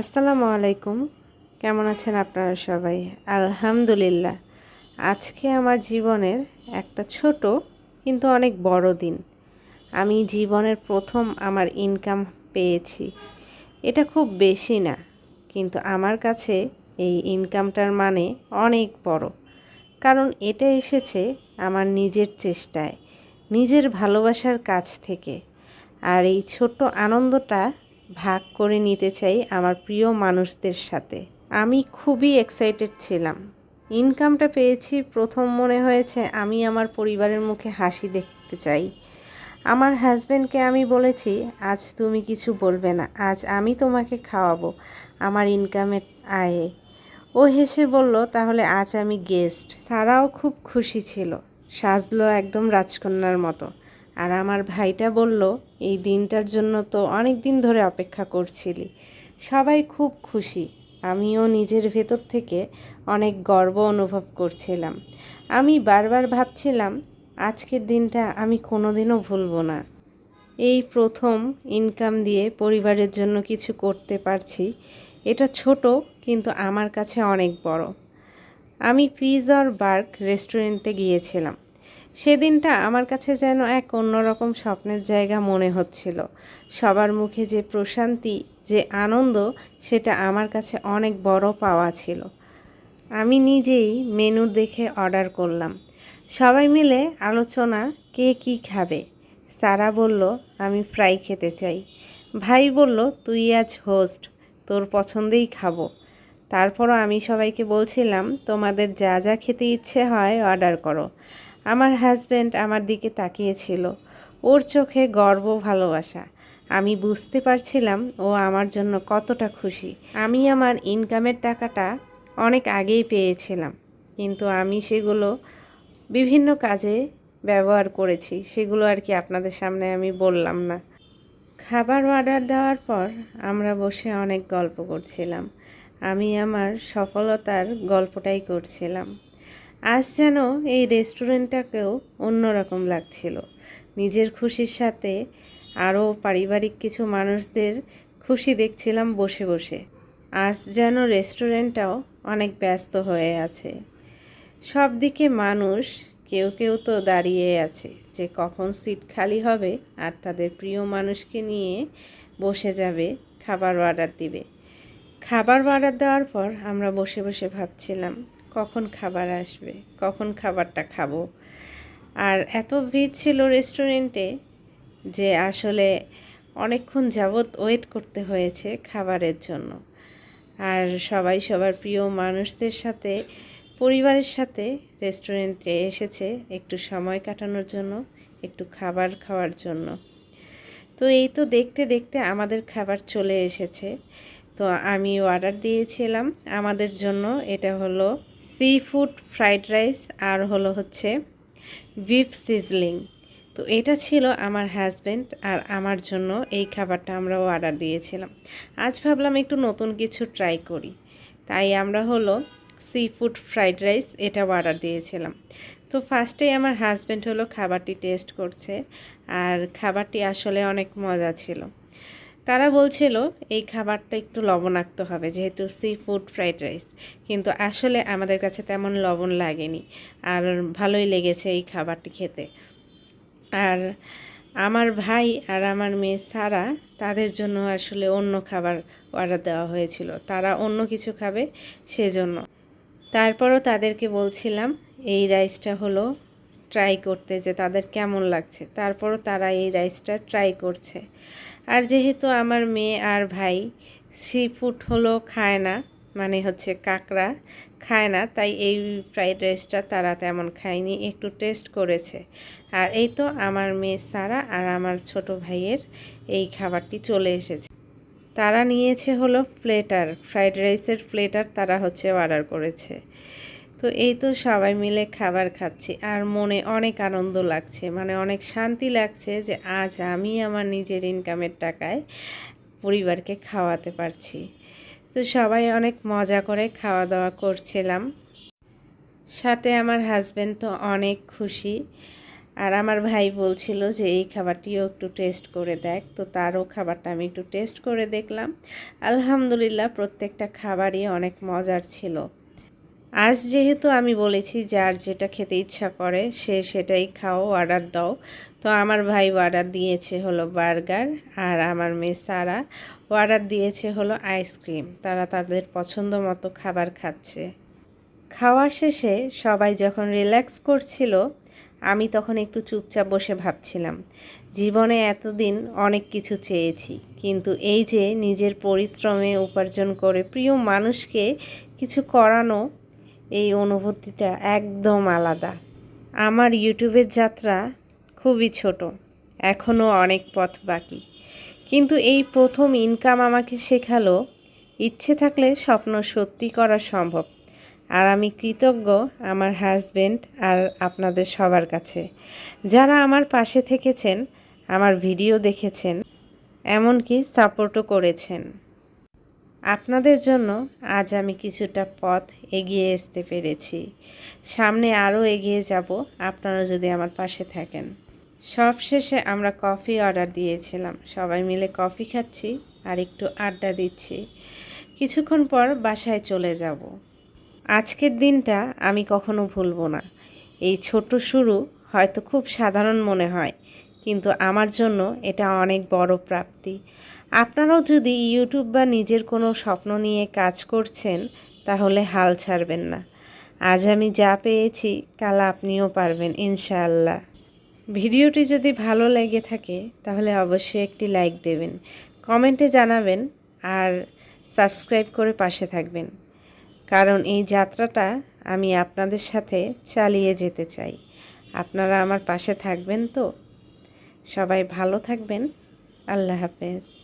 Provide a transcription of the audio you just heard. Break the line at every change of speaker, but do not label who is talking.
আসসালামু আলাইকুম। কেমন আছেন আপনারা সবাই? আলহামদুলিল্লাহ। আজকে আমার জীবনের একটা ছোট কিন্তু অনেক বড় দিন। আমি জীবনের প্রথম আমার ইনকাম পেয়েছি। এটা খুব বেশি না, কিন্তু আমার কাছে এই ইনকামটার মানে অনেক বড়। কারণ এটা এসেছে আমার নিজের চেষ্টায়, নিজের ভালোবাসার কাছ থেকে। আর এই ছোট্ট আনন্দটা ভাগ করে নিতে চাই আমার প্রিয় মানুষদের সাথে। আমি খুবই এক্সাইটেড ছিলাম। ইনকামটা পেয়েছি, প্রথম মনে হয়েছে আমি আমার পরিবারের মুখে হাসি দেখতে চাই। আমার হাজব্যান্ডকে আমি বলেছি, আজ তুমি কিছু বলবে না, আজ আমি তোমাকে খাওয়াবো আমার ইনকামের আয়ে। ও হেসে বলল, তাহলে আজ আমি গেস্ট সারাও খুব খুশি ছিল। সাজলো একদম রাজকন্যার মতো। আর আমার ভাইটা বলল, এই দিনটার জন্য তো অনেক দিন ধরে অপেক্ষা করছিলি। সবাই খুব খুশি। আমিও নিজের ভেতর থেকে অনেক গর্ব অনুভব করছিলাম। আমি বারবার ভাবছিলাম, আজকের দিনটা আমি কোনোদিনও ভুলবো না। এই প্রথম ইনকাম দিয়ে পরিবারের জন্য কিছু করতে পারছি। এটা ছোট, কিন্তু আমার কাছে অনেক বড়। আমি পিজার বার্গ রেস্টুরেন্টে গিয়েছিলাম। সেদিনটা আমার কাছে যেন এক অন্যরকম স্বপ্নের জায়গা মনে হচ্ছিল। সবার মুখে যে প্রশান্তি, যে আনন্দ, সেটা আমার কাছে অনেক বড় পাওয়া ছিল। আমি নিজেই মেনু দেখে অর্ডার করলাম। সবাই মিলে আলোচনা, কে কি খাবে? সারা বলল, আমি ফ্রাই খেতে চাই। ভাই বলল, তুই আজ হোস্ট, তোর পছন্দেই খাব। তারপরও আমি সবাইকে বলছিলাম, তোমাদের যা যা খেতে ইচ্ছে হয় অর্ডার করো। আমার হাজব্যান্ড আমার দিকে তাকিয়েছিল। ওর চোখে গর্ব, ভালোবাসা। আমি বুঝতে পারছিলাম ও আমার জন্য কতটা খুশি। আমি আমার ইনকামের টাকাটা অনেক আগেই পেয়েছিলাম। কিন্তু আমি সেগুলো বিভিন্ন কাজে ব্যবহার করেছি। সেগুলো আর কি আপনাদের সামনে আমি বললাম না। খাবার অর্ডার দেওয়ার পর আমরা বসে অনেক গল্প করছিলাম। আমি আমার সফলতার গল্পটাই করছিলাম। আজ যেন এই রেস্টুরেন্টটাকেও অন্যরকম লাগছিল। নিজের খুশির সাথে আরও পারিবারিক কিছু মানুষদের খুশি দেখছিলাম বসে বসে। আজ যেন রেস্টুরেন্টটাও অনেক ব্যস্ত হয়ে আছে। সব দিকে মানুষ, কেউ কেউ তো দাঁড়িয়ে আছে যে কখন সিট খালি হবে আর তাদের প্রিয় মানুষকে নিয়ে বসে যাবে, খাবার অর্ডার দিবে। খাবার অর্ডার দেওয়ার পর আমরা বসে বসে ভাবছিলাম কখন খাবার আসবে, কখন খাবারটা খাব। আর এত ভিড় ছিল রেস্টুরেন্টে যে আসলে অনেকক্ষণ যাবৎ ওয়েট করতে হয়েছে খাবারের জন্য। আর সবাই সবার প্রিয় মানুষদের সাথে, পরিবারের সাথে রেস্টুরেন্টে এসেছে একটু সময় কাটানোর জন্য, একটু খাবার খাওয়ার জন্য। তো এই তো দেখতে দেখতে আমাদের খাবার চলে এসেছে। তো আমি অর্ডার দিয়েছিলাম। আমাদের জন্য এটা হলো সি ফুড ফ্রাইড রাইস আর হলো হচ্ছে বিফ সিজলিং তো এটা ছিল আমার হাজব্যান্ড আর আমার জন্য এই খাবারটা আমরা অর্ডার দিয়েছিলাম। আজ ভাবলাম একটু নতুন কিছু ট্রাই করি। তাই আমরা হলো সি ফুড ফ্রাইড রাইস এটা অর্ডার দিয়েছিলাম। তো ফার্স্টেই আমার হাজব্যান্ড হলো খাবারটি টেস্ট করছে আর খাবারটি আসলে অনেক মজা ছিল। তারা বলছিল, এই খাবারটা একটু লবণাক্ত হবে, যেহেতু সি ফুড ফ্রাইড রাইস কিন্তু আসলে আমাদের কাছে তেমন লবণ লাগেনি, আর ভালোই লেগেছে এই খাবারটি খেতে। আর আমার ভাই আর আমার মেয়ে সারা, তাদের জন্য আসলে অন্য খাবার অর্ডার দেওয়া হয়েছিল। তারা অন্য কিছু খাবে সেজন্য। তারপরও তাদেরকে বলছিলাম, এই রাইসটা হলো ট্রাই করতে যে তাদের কেমন লাগছে। তারপরও তারা এই রাইসটা ট্রাই করছে। আর যেহেতু আমার মেয়ে আর ভাই সি ফুড হলো খায় না মানে হচ্ছে কাঁকড়া খায় না, তাই এই ফ্রাইড রাইসটা তারা তেমন খায়নি, একটু টেস্ট করেছে। আর এই তো আমার মেয়ে সারা আর আমার ছোট ভাইয়ের এই খাবারটি চলে এসেছে। তারা নিয়েছে হলো প্লেটার ফ্রাইড রাইসের প্লেটার তারা হচ্ছে অর্ডার করেছে। তো এই তো সবাই মিলে খাবার খাচ্ছি আর মনে অনেক আনন্দ লাগছে মানে অনেক শান্তি লাগছে যে আজ আমি আমার নিজের ইনকামের টাকায় পরিবারকে খাওয়াতে পারছি। তো সবাই অনেক মজা করে খাওয়া দাওয়া করছিলাম। সাথে আমার হাজব্যান্ড তো অনেক খুশি আর আমার ভাই বলছিল যে এই খাবারটিও একটু টেস্ট করে দেখ, তো তারও খাবারটা আমি একটু টেস্ট করে দেখলাম। আলহামদুলিল্লাহ প্রত্যেকটা খাবারই অনেক মজার ছিল। আজ যেহেতু আমি বলেছি যার যেটা খেতে ইচ্ছা করে, সে সেটাই খাও অর্ডার দাও। তো আমার ভাই অর্ডার দিয়েছে হলো বার্গার আর আমার মেয়ে সারা অর্ডার দিয়েছে হলো আইসক্রিম তারা তাদের পছন্দ মতো খাবার খাচ্ছে। খাওয়া শেষে সবাই যখন রিল্যাক্স করছিল, আমি তখন একটু চুপচাপ বসে ভাবছিলাম, জীবনে এতদিন অনেক কিছু চেয়েছি, কিন্তু এই যে নিজের পরিশ্রমে উপার্জন করে প্রিয় মানুষকে কিছু করানো এই অনুভূতিটা একদম আলাদা। আমার ইউটিউবের যাত্রা খুবই ছোট এখনও অনেক পথ বাকি। কিন্তু এই প্রথম ইনকাম আমাকে শেখালো, ইচ্ছে থাকলে স্বপ্ন সত্যি করা সম্ভব। আর আমি কৃতজ্ঞ আমার হাজবেন্ড আর আপনাদের সবার কাছে। যারা আমার পাশে থেকেছেন, আমার ভিডিও দেখেছেন, এমনকি সাপোর্টও করেছেন। আপনাদের জন্য আজ আমি কিছুটা পথ এগিয়ে আসতে পেরেছি। সামনে আরও এগিয়ে যাব আপনারা যদি আমার পাশে থাকেন। সব শেষে আমরা কফি অর্ডার দিয়েছিলাম। সবাই মিলে কফি খাচ্ছি আর একটু আড্ডা দিচ্ছি। কিছুক্ষণ পর বাসায় চলে যাব। আজকের দিনটা আমি কখনো ভুলবো না। এই ছোট শুরু হয়তো খুব সাধারণ মনে হয়, কিন্তু আমার জন্য এটা অনেক বড় প্রাপ্তি। আপনারাও যদি ইউটিউব বা নিজের কোনো স্বপ্ন নিয়ে কাজ করছেন, তাহলে হাল ছাড়বেন না। আজ আমি যা পেয়েছি, কাল আপনিও পারবেন, ইনশাআল্লাহ। ভিডিওটি যদি ভালো লেগে থাকে, তাহলে অবশ্যই একটি লাইক দেবেন, কমেন্টে জানাবেন, আর সাবস্ক্রাইব করে পাশে থাকবেন। কারণ এই যাত্রাটা আমি আপনাদের সাথে চালিয়ে যেতে চাই। আপনারা আমার পাশে থাকবেন তো? সবাই ভালো থাকবেন। আল্লাহ হাফেজ।